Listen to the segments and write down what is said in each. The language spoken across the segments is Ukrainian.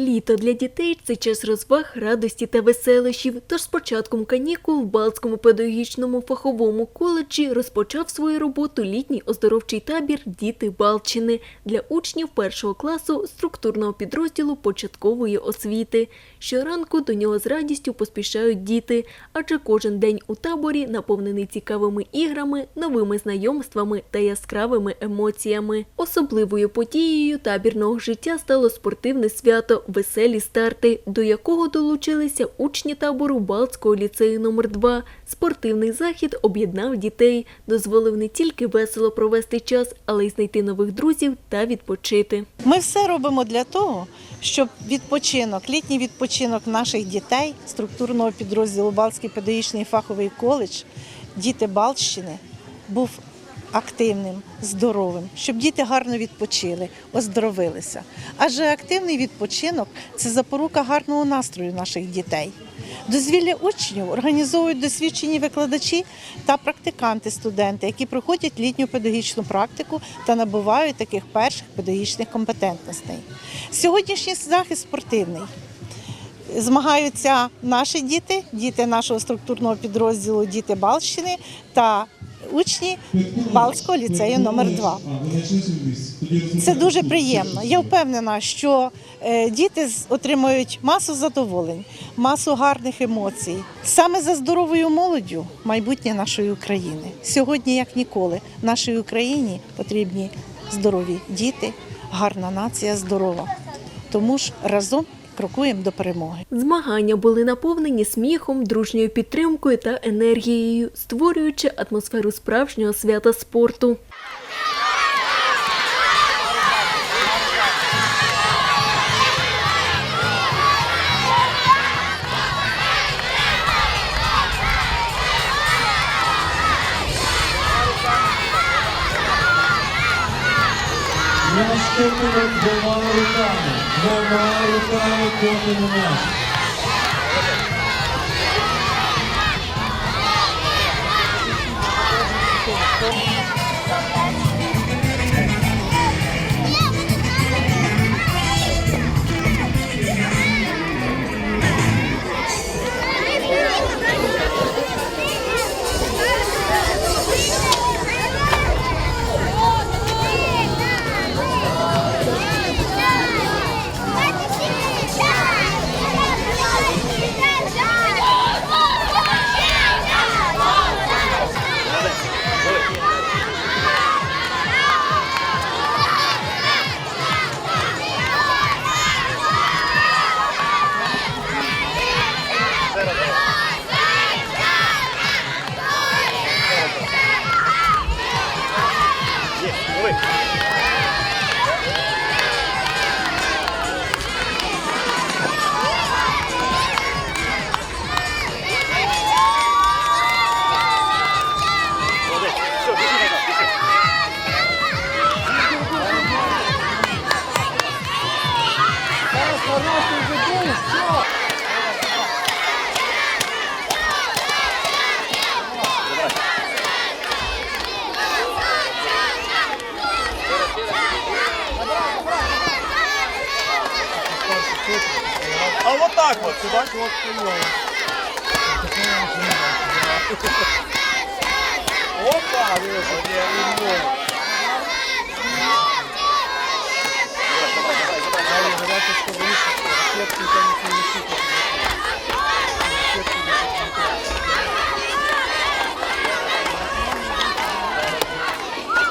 Літо для дітей це час розваг, радості та веселощів. Тож з початком канікул в Балтському педагогічному фаховому коледжі розпочав свою роботу літній оздоровчий табір Діти Балчини для учнів першого класу структурного підрозділу початкової освіти. Щоранку до нього з радістю поспішають діти, адже кожен день у таборі наповнений цікавими іграми, новими знайомствами та яскравими емоціями. Особливою подією табірного життя стало спортивне свято Веселі старти, до якого долучилися учні табору Балтського ліцею номер 2 Спортивний захід об'єднав дітей, дозволив не тільки весело провести час, але й знайти нових друзів та відпочити. Ми все робимо для того, щоб відпочинок, літній відпочинок наших дітей структурного підрозділу Балтський педагогічний фаховий коледж, діти Балтщини, був активним, здоровим, щоб діти гарно відпочили, оздоровилися. Адже активний відпочинок це запорука гарного настрою наших дітей. Дозвілля учнів організовують досвідчені викладачі та практиканти, студенти, які проходять літню педагогічну практику та набувають таких перших педагогічних компетентностей. Сьогоднішній захід спортивний. Змагаються наші діти, діти нашого структурного підрозділу, діти Балщини та учні Балтського ліцею номер 2 Це дуже приємно. Я впевнена, що е, діти отримують масу задоволень, масу гарних емоцій. Саме за здоровою молоддю майбутнє нашої України. Сьогодні, як ніколи, нашій Україні потрібні здорові діти, гарна нація здорова. Тому ж разом крокуємо до перемоги. Змагання були наповнені сміхом, дружньою підтримкою та енергією, створюючи атмосферу справжнього свята спорту. Наступного двома руками. Двома руками кожен наш. it. А вот так вот. Опа, вижу, не, не, не.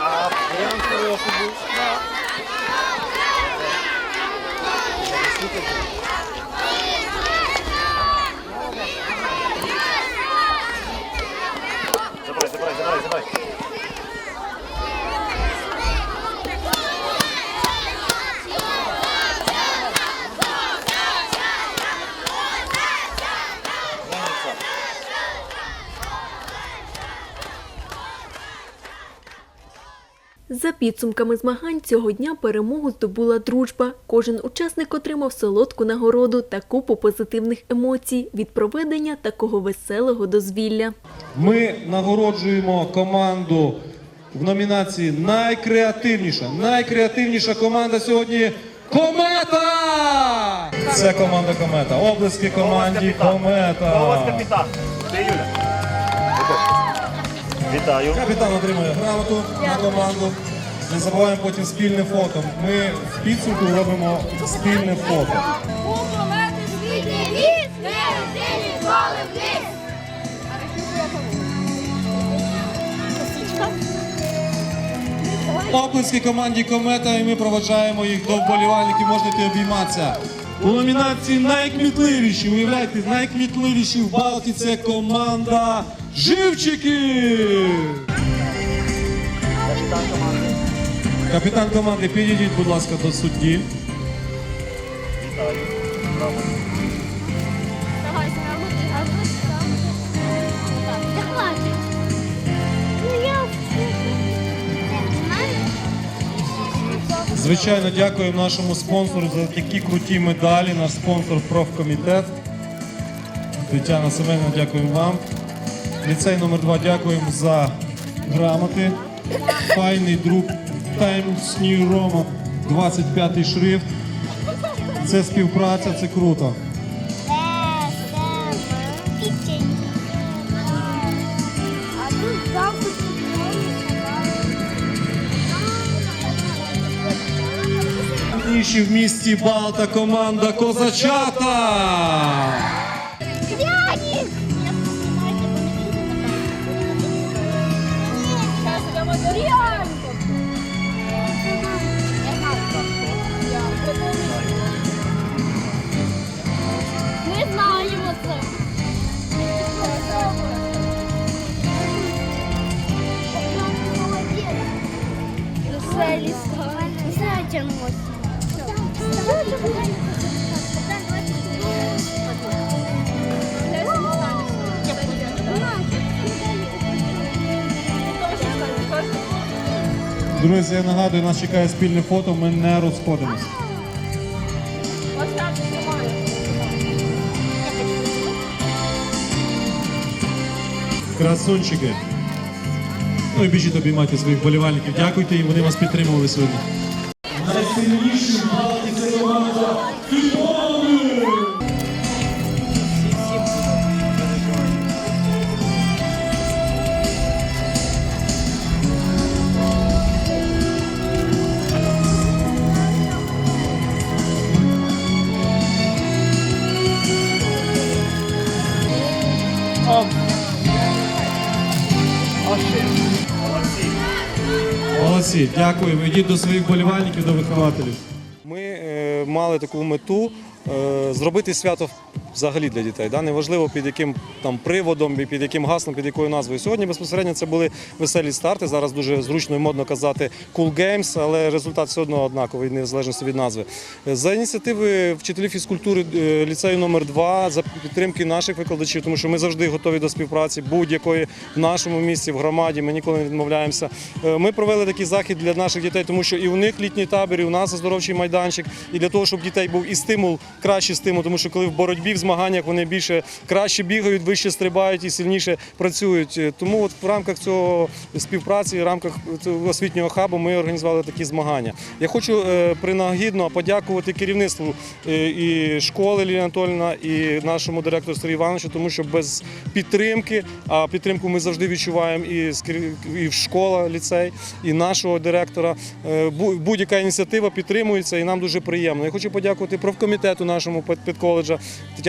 А, прям хороший был. Підсумками змагань цього дня перемогу здобула дружба. Кожен учасник отримав солодку нагороду та купу позитивних емоцій від проведення такого веселого дозвілля. Ми нагороджуємо команду в номінації Найкреативніша. Найкреативніша команда сьогодні Комета! Це команда комета. Облески команді комета. капітан. Це Юля. Вітаю. Капітан отримує грамоту на команду. Не забуваємо потім спільне фото. Ми в підсумку робимо спільне фото. Оплески команді комета, і ми проведжаємо їх до вболівальників. Можете обійматися. У номінації найкмітливіші, уявляйте, найкмітливіші в Балті це команда Живчики. Капітан команди, підійдіть, будь ласка, до судді. Ну я Звичайно, дякуємо нашому спонсору за такі круті медалі. Наш спонсор профкомітет. Тетяна Семенівна, дякуємо вам. Ліцей номер 2 дякуємо за грамоти. Файний друк Times New Roman, 25 шрифт. Це співпраця, це круто. Ніші в місті Балта команда Козачата. Веселі Не. Друзі, я нагадую, нас чекає спільне фото, ми не розходимося. Красунчики. Ну і біжіть обіймайте своїх болівальників. Дякуйте їм, вони вас підтримували сьогодні. Найсильніші в Балті Молодці, дякую. Йдіть до своїх болівальників, до вихователів. Ми е, мали таку мету е, зробити свято взагалі для дітей. Да? Неважливо під яким там приводом, і під яким гаслом, під якою назвою. Сьогодні безпосередньо це були веселі старти. Зараз дуже зручно і модно казати Cool Games, але результат все одно однаковий, незалежно від назви. За ініціативи вчителів фізкультури е, ліцею номер 2 за підтримки наших викладачів, тому що ми завжди готові до співпраці будь-якої в нашому місті, в громаді. Ми ніколи не відмовляємося. Е, Ми провели такий захід для наших дітей, тому що і у них літній табір, і у нас оздоровчий майданчик. І для того, щоб дітей був і стимул, кращий стимул, тому що коли в боротьбі, змаганнях вони більше краще бігають, вище стрибають і сильніше працюють. Тому от в рамках цього співпраці, в рамках освітнього хабу ми організували такі змагання. Я хочу е, принагідно подякувати керівництву е, і школи Лілія Анатольовна, і нашому директору Сергію Івановичу, тому що без підтримки, а підтримку ми завжди відчуваємо і в школа, ліцей, і нашого директора. Е, Будь-яка ініціатива підтримується, і нам дуже приємно. Я хочу подякувати профкомітету нашому пед- педколеджа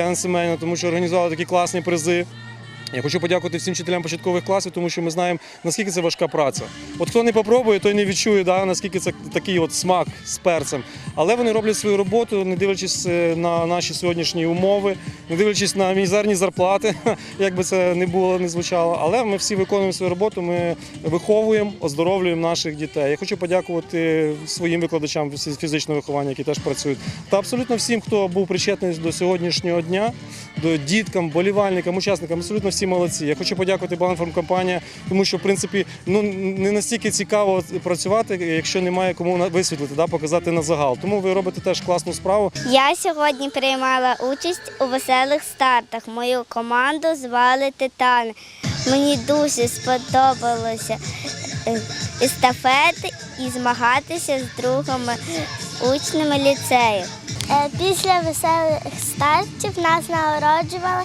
Тетяни Семенівни, тому що організували такі класні призи. Я хочу подякувати всім вчителям початкових класів, тому що ми знаємо, наскільки це важка праця. От хто не попробує, той не відчує, да, наскільки це такий от смак з перцем. Але вони роблять свою роботу, не дивлячись е, на наші сьогоднішні умови, не дивлячись на мізерні зарплати, як би це не було, не звучало. Але ми всі виконуємо свою роботу, ми виховуємо, оздоровлюємо наших дітей. Я хочу подякувати своїм викладачам фізичного виховання, які теж працюють, та абсолютно всім, хто був причетний до сьогоднішнього дня, до діткам, болівальникам, учасникам. Абсолютно всі молодці. Я хочу подякувати Банформкомпанія, тому що в принципі ну не настільки цікаво працювати, якщо немає кому висвітлити, да, показати на загал. Тому ви робите теж класну справу. Я сьогодні приймала участь у веселих стартах. Мою команду звали Титани. Мені дуже сподобалося е, естафети і змагатися з другими учнями ліцею. Е, Після веселих стартів нас нагороджували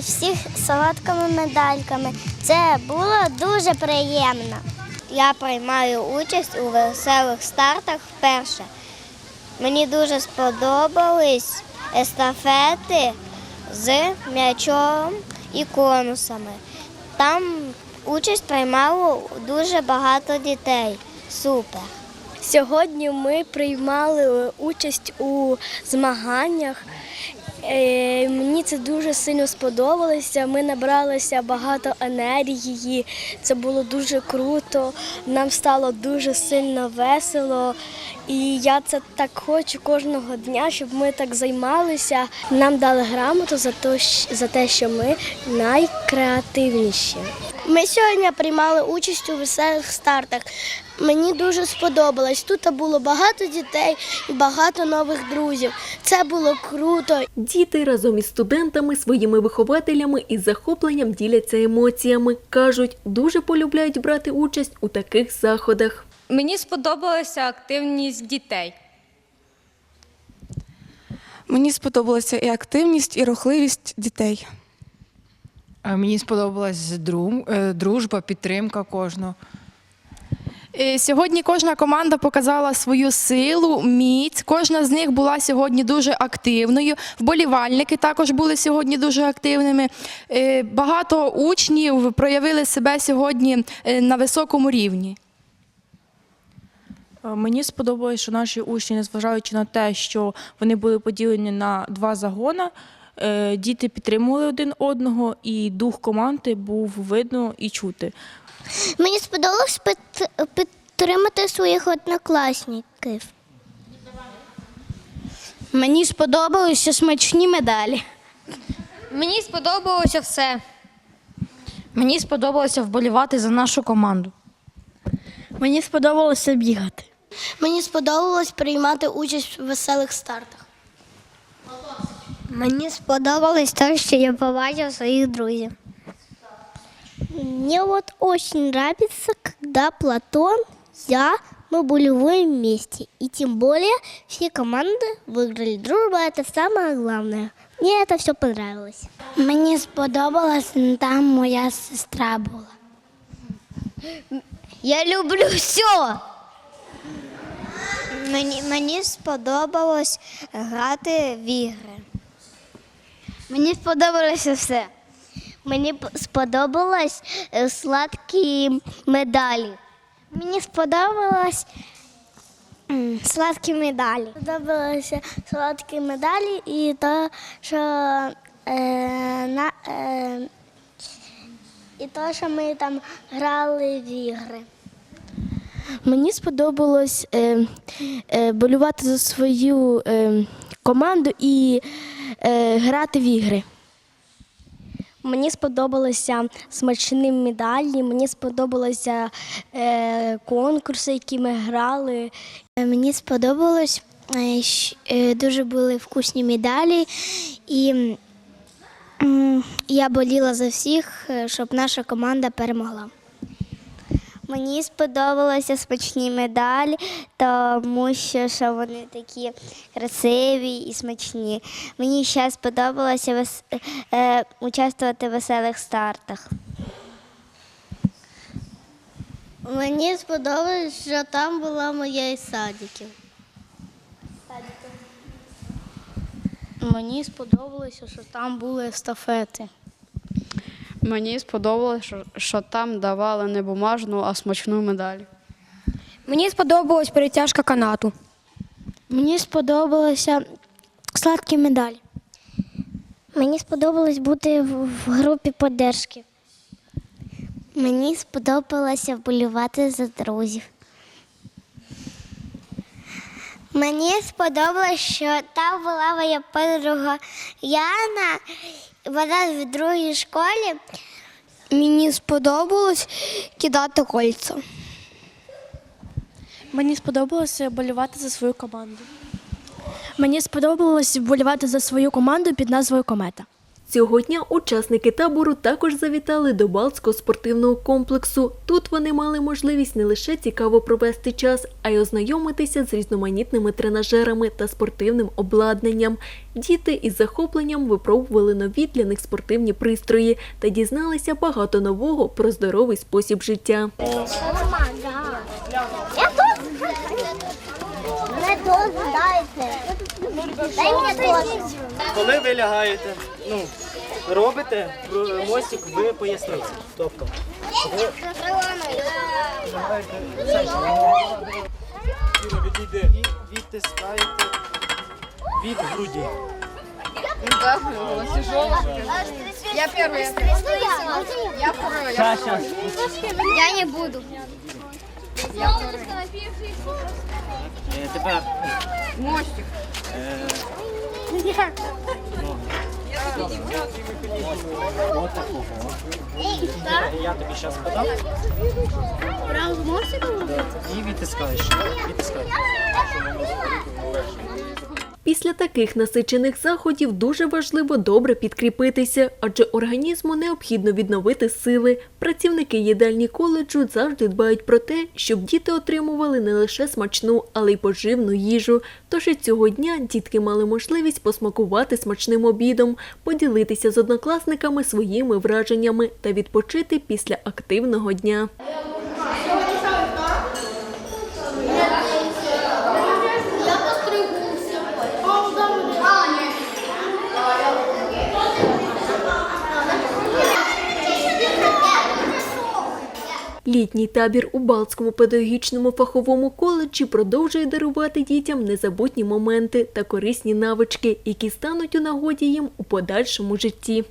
всіх солодкими медальками. Це було дуже приємно. Я приймаю участь у веселих стартах вперше. Мені дуже сподобались естафети з м'ячом і конусами. Там участь приймало дуже багато дітей. Супер. Сьогодні ми приймали участь у змаганнях. Е, Мені це дуже сильно сподобалося. Ми набралися багато енергії. Це було дуже круто. Нам стало дуже сильно весело. І я це так хочу кожного дня, щоб ми так займалися. Нам дали грамоту за те, що ми найкреативніші. Ми сьогодні приймали участь у веселих стартах. Мені дуже сподобалось. Тут було багато дітей і багато нових друзів. Це було круто. Діти разом із студентами, своїми вихователями із захопленням діляться емоціями. Кажуть, дуже полюбляють брати участь у таких заходах. Мені сподобалася активність дітей. Мені сподобалася і активність, і рухливість дітей. Мені сподобалась е, дружба, підтримка кожного. Е, Сьогодні кожна команда показала свою силу, міць. Кожна з них була сьогодні дуже активною. Вболівальники також були сьогодні дуже активними. Е, Багато учнів проявили себе сьогодні е, на високому рівні. Мені сподобалось, що наші учні, незважаючи на те, що вони були поділені на два загони, діти підтримували один одного, і дух команди був видно і чути. Мені сподобалось підтримати своїх однокласників. Мені сподобалися смачні медалі. Мені сподобалося все. Мені сподобалося вболівати за нашу команду. Мені сподобалося бігати. Мені сподобалось приймати участь в веселих стартах. Мені сподобалось те, що я побачив своїх друзів. Мне вот очень нравится, когда Платон, я, мы были вместе. И тем более все команды выиграли. Дружба – это самое главное. Мне это все понравилось. Мені сподобалось, там моя сестра була. Я люблю все. Мені, мені сподобалось грати в ігри. Мені сподобалося все. Мені сподобалось е, сладкі медалі. Мені сподобалось сладкі медалі. Сподобалися сладкі медалі і то, що, е, на, е, і то, що ми там грали в ігри. Мені сподобалось е, е, болювати за свою е, команду і е, грати в ігри. Мені сподобалися смачні медалі, мені сподобалися е, конкурси, які ми грали. Мені сподобалось, е, е, дуже були вкусні медалі, і е, я боліла за всіх, е, щоб наша команда перемогла. Мені сподобалися смачні медалі, тому що, що вони такі красиві і смачні. Мені ще сподобалося вес... е, участвувати в веселих стартах. Мені сподобалось, що там була моя із садиків. Мені сподобалося, що там були естафети. Мені сподобалося, що, що там давали не бумажну, а смачну медаль. Мені сподобалась перетяжка канату. Мені сподобалися сладкі медалі. Мені сподобалось бути в, в групі поддержки. Мені сподобалося вболівати за друзів. Мені сподобалось, що там була моя подруга Яна, вона в другій школі. Мені сподобалось кидати кольця. Мені сподобалося болювати за свою команду. Мені сподобалось вболівати за свою команду під назвою Комета. Цього дня учасники табору також завітали до Балтського спортивного комплексу. Тут вони мали можливість не лише цікаво провести час, а й ознайомитися з різноманітними тренажерами та спортивним обладнанням. Діти із захопленням випробували нові для них спортивні пристрої та дізналися багато нового про здоровий спосіб життя. Мені теж. Коли ви лягаєте, ну, робите мостик в поясниці. Тобто, ви лягаєте все, що і відтискаєте від груді. Я первый. Я щас. Я не буду. Е, Тепер Мостик. от такого. Я тобі зараз подам Правда, мостик? і відтискаєш. Відтискаєш. Після таких насичених заходів дуже важливо добре підкріпитися, адже організму необхідно відновити сили. Працівники їдальні коледжу завжди дбають про те, щоб діти отримували не лише смачну, але й поживну їжу. Тож і цього дня дітки мали можливість посмакувати смачним обідом, поділитися з однокласниками своїми враженнями та відпочити після активного дня. Літній табір у Балтському педагогічному фаховому коледжі продовжує дарувати дітям незабутні моменти та корисні навички, які стануть у нагоді їм у подальшому житті.